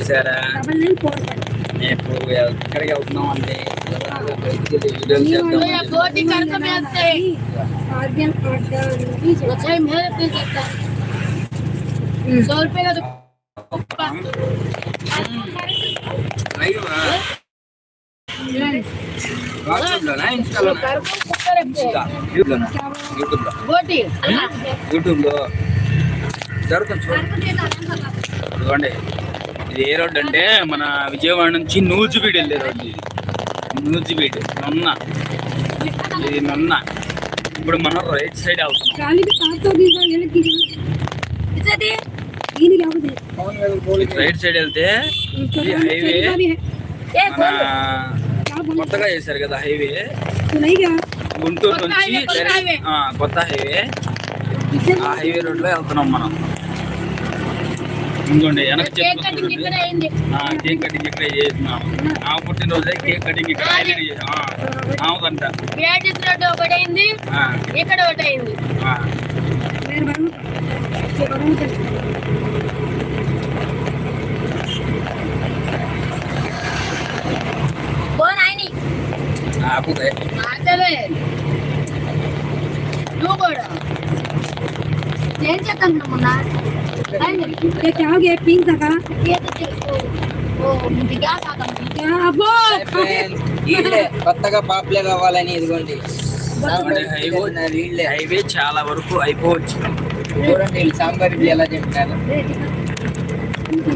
చేశారా? మేము ఎక్కడికి వెళ్తున్నాం అంటే యూట్యూబ్లో? జరుగుతుంది చూడండి ఏ రోడ్డు అంటే మన విజయవాడ నుంచి నూజుబీడ్ వెళ్ళే రోడ్డు నూజుబీడ్ నొన్న. ఇది నొన్న. ఇప్పుడు మనం రైట్ సైడ్ అవుతున్నాం. రైట్ సైడ్ వెళ్తే హైవే. కొత్తగా చేశారు కదా హైవే. గుంటూరు నుంచి కొత్త హైవే. ఆ హైవే రోడ్లో వెళ్తున్నాం మనం. ఇంకోండి వెనక కేక్ కటింగ్ ఇక్కడ చేస్తున్నాము ఆమె పుట్టినరోజే కేక్ కటింగ్ ఇక్కడ ఆమెదంట నువ్వు కూడా. ఏం చేద్దాం అనుకున్నా కొత్తగా పాపులే కావాలని ఇదిగోండి హైవే చాలా వరకు అయిపోవచ్చు. చూడండి సాంబార్ ఎలా చెప్తారు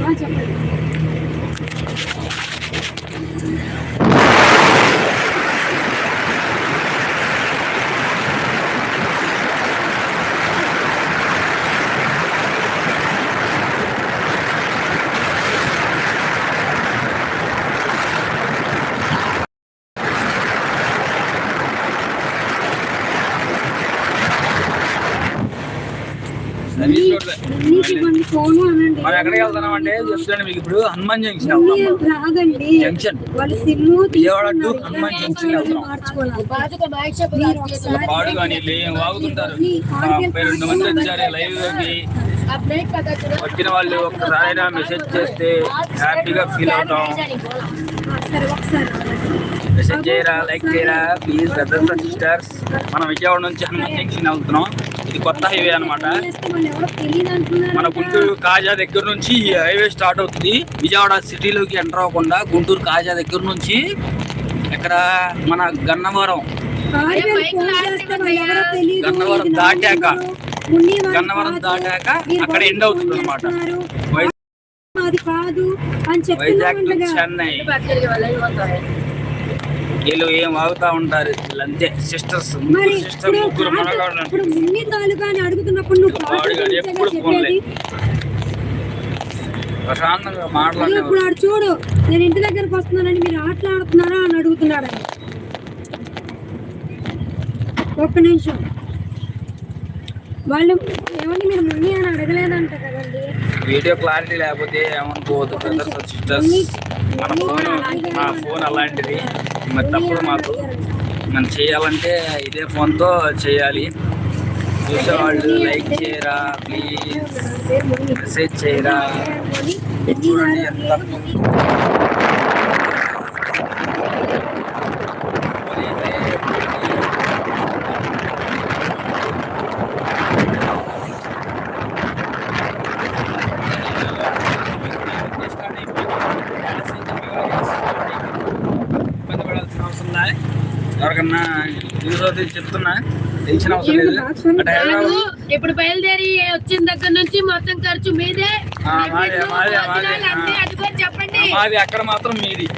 సర్వీస్ రోడ్లే. ఎక్కడికి మీకు ఇప్పుడు Hanuman Junction junction. Hanuman Junction పాడు కానీ వాగుతుంటారు రెండు మంది వచ్చారు. లైవ్ వచ్చిన వాళ్ళు ఒక్కసారైనా మెసేజ్ చేస్తే హ్యాపీగా ఫీల్ అవుతాం. మెసేజ్ చేయరా లైక్ చేయరా ప్లీజ్ సిస్టర్స్. మనం విజయవాడ నుంచి హనుమాన్ జంక్షన్ వెళ్తున్నాం. ఇది కొత్త హైవే అంటున్నారు మన గుంటూరు కాజా దగ్గర నుంచి ఈ హైవే స్టార్ట్ అవుతుంది విజయవాడ సిటీలోకి ఎంటర్ అవ్వకుండా గుంటూరు కాజా దగ్గర నుంచి ఇక్కడ మన గన్నవరం. గన్నవరం దాటాక, గన్నవరం. దాటాక అక్కడ ఎండ్ అవుతుంది ఫోన్ అన్నమాట. చేస్తున్నారు. వై- అది కాదు అని వైజాగ్ చెన్నై వీళ్ళు ఏం వాగుతా ఉంటారు? వీళ్ళంతే సిస్టర్స్ సిస్టర్ ఇప్పుడు ముగ్గురు అని అడుగుతున్నప్పుడు ఎప్పుడు ఫోన్లే. ప్రశాంతంగా మాట్లాడే. ఇప్పుడు ఆడు చూడు నేను ఇంటి దగ్గరకు వస్తున్నానని మీరు ఆటలాడుతున్నారా అని అడుగుతున్నాడు. ఒక్క నిమిషం. వాళ్ళు ఏమని మీరు మున్ని అని అడగలేదంట కదండి. వీడియో క్లారిటీ లేకపోతే ఏమనుకోవద్దు బ్రదర్స్ సిస్టర్స్ మన ఫోన్ నా ఫోన్ అలాంటిది. మరి తప్పుడు మాకు. మనం చేయాలంటే ఇదే ఫోన్తో చేయాలి. చూసేవాళ్ళు లైక్ చేయరా ప్లీజ్. మెసేజ్ చేయరా. చూడండి ఎంత ఇబ్బంది పడాల్సిన అవసరం లే. నాకన్నా యూజ్ అవుతుంది చెప్తున్నా. టెన్షన్ ఇప్పుడు బయలుదేరి వచ్చిన దగ్గర నుంచి మొత్తం ఖర్చు మీదే. చెప్పండి. మాది అక్కడ మాత్రం మీది.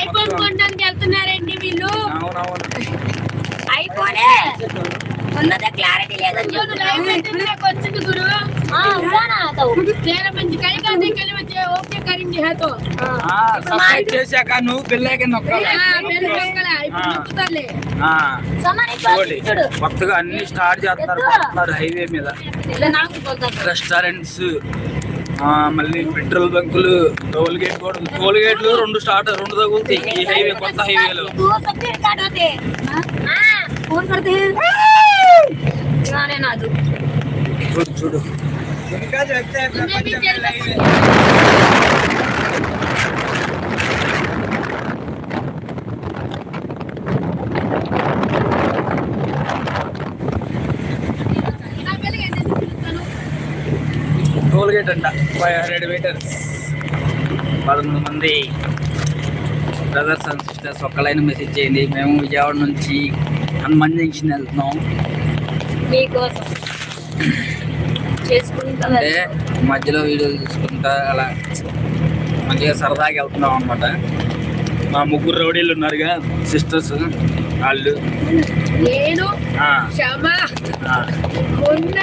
ఐఫోన్ మొత్తం- కొనడానికి వెళ్తున్నారండి వీళ్ళు. అవునవును. క్లారిటీ లేదని చెప్తున్నా. వచ్చింది గురు? ఆ, ఉన్నానా మంచిగా నువ్వు కొత్తగా అన్ని స్టార్ట్ చేస్తారు హైవే మీద. రెస్టారెంట్స్ మళ్ళీ పెట్రోల్ బంకులు టోల్ గేట్ కూడా టోల్ గేట్లు రెండు స్టార్ట్ రెండు తగ్గుతాయి ఈ హైవే కొత్త హైవేలు. చూడు చూడు. టోల్గేట్ అంట. ఫైవ్ హండ్రెడ్ మీటర్స్ పదమూడు మంది బ్రదర్స్ అండ్ సిస్టర్స్ ఒక్కలైన మెసేజ్ చేయండి. మేము విజయవాడ నుంచి హనుమాన్ జంక్షన్ వెళ్తున్నాం అంటే మధ్యలో వీడియోలు తీసుకుంటా అలా మంచిగా సరదాగా వెళ్తున్నాం అనమాట మా ముగ్గురు రౌడీలు ఉన్నారుగా సిస్టర్స్ వాళ్ళు. నేను ఆ, క్షమ. ఆ, మొన్న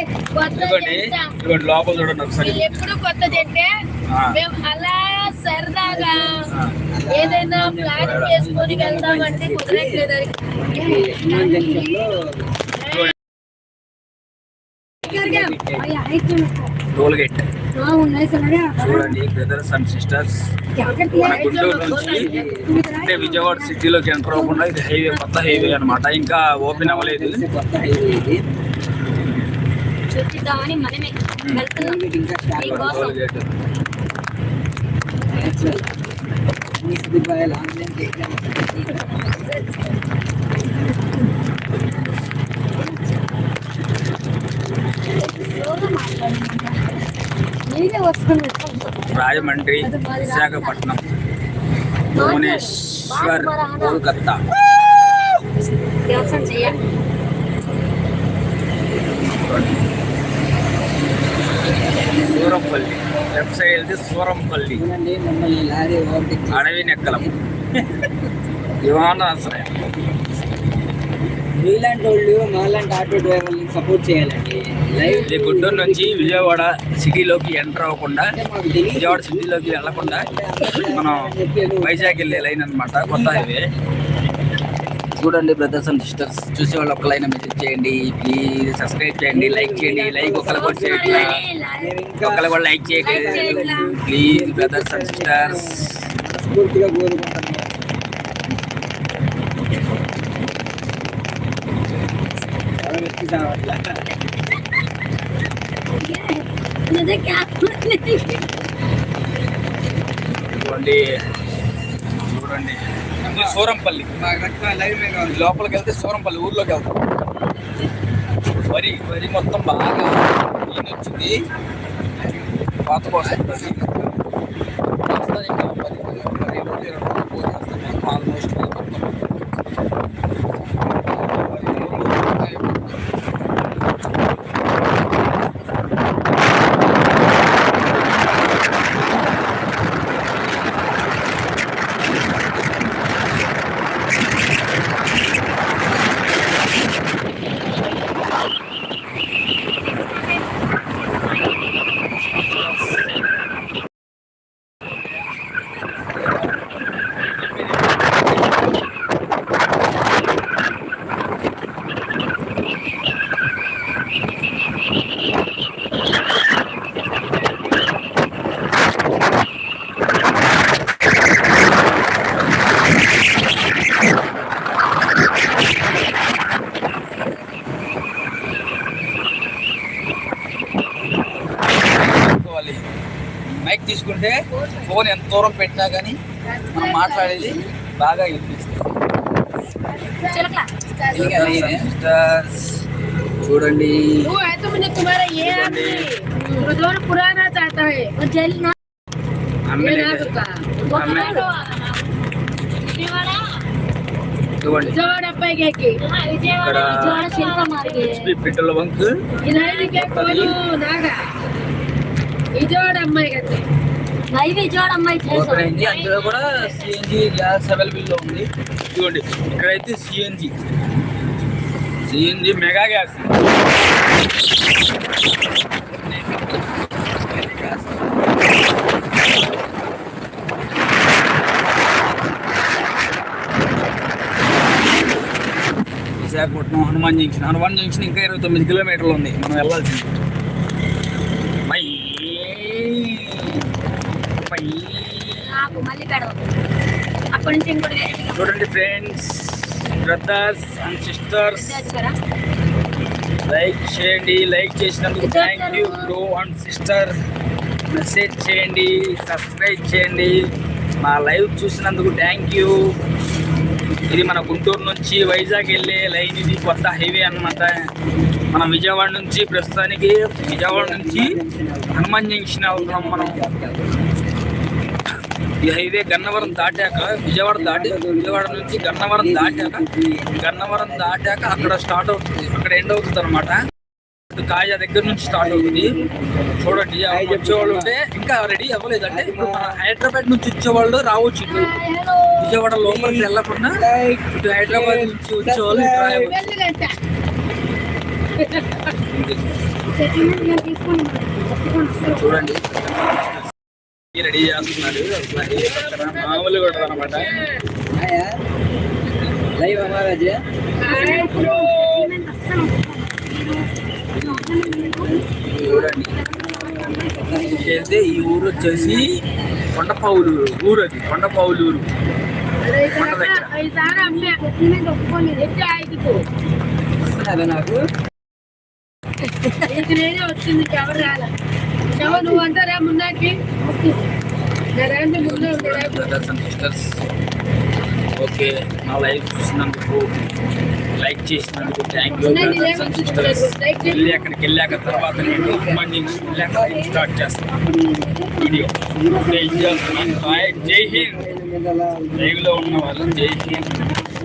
ఇదిగోండి లోపల చూడండి ఒకసారి. ఎప్పుడు కొత్త జంటే. మేము అలా సరదాగా. ఏదైనా ప్లాన్ చేసుకొని వెళ్దామంటే కుదరట్లేదు టోల్ గేట్. చూడండి బ్రదర్స్ అండ్ సిస్టర్స్. మన నుంచి విజయవాడ సిటీలోకి ఎంటర్ అవ్వకుండా ఇది హైవే కొత్త హైవే అనమాట ఇంకా ఓపెన్ అవ్వలేదు. Toll gate. Rajahmundry Visakhapatnam Bhubaneswar Kolkata. Surampalli. Left side వెళ్తే సూరంపల్లి. అడవి నెక్కలం. విమానాశ్రయం. మీలాంటి వాళ్ళు మాలాంటి ఆటో డ్రైవర్ని సపోర్ట్ చేయాలండి. ఇది గుంటూరు నుంచి విజయవాడ సిటీలోకి ఎంటర్ అవ్వకుండా విజయవాడ సిటీలోకి వెళ్ళకుండా మనం వైజాగ్ వెళ్ళే లైన్ అనమాట కొత్త హైవే. చూడండి బ్రదర్స్ అండ్ సిస్టర్స్ చూసేవాళ్ళు ఒక లైన్ మెసేజ్ చేయండి ప్లీజ్ సబ్స్క్రైబ్ చేయండి లైక్ చేయండి లైక్ ఒకరికి కూడా చేయండి నేను కూడా లైక్ చేయండి ప్లీజ్ బ్రదర్స్ అండ్ సిస్టర్స్ కోరుకుంటాను చూడండి. చూడండి. ఇది సూరంపల్లి. లోపలికి వెళ్తే సూరంపల్లి ఊర్లోకి వెళ్తాం. వరి వరి మొత్తం బాగా నేను వచ్చింది పాత కోసం ఆల్మోస్ట్ తీసుకోవాలి మైక్ తీసుకుంటే ఫోన్ ఎంత దూరం పెట్టినా కానీ మనం మాట్లాడేది బాగా వినిపిస్తుంది. చూడండి. పెట్రోల్ బంక్ విజయవాడ అమ్మాయి కదా. లైవ్ విజయవాడ అమ్మాయి చేసాం అందులో కూడా సిఎన్జి గ్యాస్ అవైలబుల్లో ఉంది. చూడండి ఇక్కడైతే CNG CNG mega gas. Visakhapatnam Hanuman Junction. Hanuman Junction ఇంకా ఇరవై తొమ్మిది కిలోమీటర్లు ఉంది. మనం వెళ్ళాల్సింది పై పై నాకు మళ్ళీ పెడదాం అప్పటి నుంచి ఇంకోటి చూడండి friends brothers and sisters. Like చేయండి లైక్ చేసినందుకు thank you bro and sister. Message చేయండి సబ్స్క్రైబ్ చేయండి. మా లైవ్ చూసినందుకు థ్యాంక్ యూ ఇది మన గుంటూరు నుంచి వైజాగ్ వెళ్ళే లైన్ ఇది కొత్త హైవే అన్నమాట. మన విజయవాడ నుంచి ప్రస్తుతానికి విజయవాడ నుంచి హనుమాన్ జంక్షన్ వెళ్తున్నాం మనం. ఈ హైవే గన్నవరం దాటాక విజయవాడ దాటి విజయవాడ నుంచి గన్నవరం దాటాక గన్నవరం దాటాక అక్కడ స్టార్ట్ అవుతుంది. అక్కడ ఎండ్ అవుతుంది అనమాట కాజా దగ్గర నుంచి స్టార్ట్ అవుతుంది. చూడండి వచ్చేవాళ్ళు ఉంటే ఇంకా రెడీ అవ్వలేదంటే ఇప్పుడు మన హైదరాబాద్ నుంచి వచ్చేవాళ్ళు రావచ్చు ఇటు. హలో విజయవాడ లోపలికి వెళ్ళకుండా ఇటు హైదరాబాద్ నుంచి వచ్చేవాళ్ళు ఇటు రెడీ చేస్తున్నాడు. మామూలు కూడా అనమాట లైవ్ మహారాజా? చూడండి. ఈ ఊరు వచ్చేసి కొండపావులూరు ఊరు అది కొండపావులూరు కొండ దగ్గర. నాకు? వచ్చింది ఎవరు రాలా. ఎవరు నువ్వు అంటారా ముందాకి బ్రదర్స్ అండ్ సిస్టర్స్ ఓకే నా లైవ్ చూసినందుకు లైక్ చేసినందుకు thank you brothers and sisters వెళ్ళి అక్కడికి వెళ్ళాక తర్వాత నేను జంక్షన్ వెళ్ళాక స్టార్ట్ చేస్తాను. వీడియో బాయ్ జై హింద్ లైవ్లో ఉన్న వాళ్ళు జై హింద్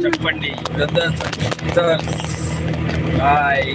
చెప్పండి బ్రదర్స్ అండ్ సిస్టర్స్ బాయ్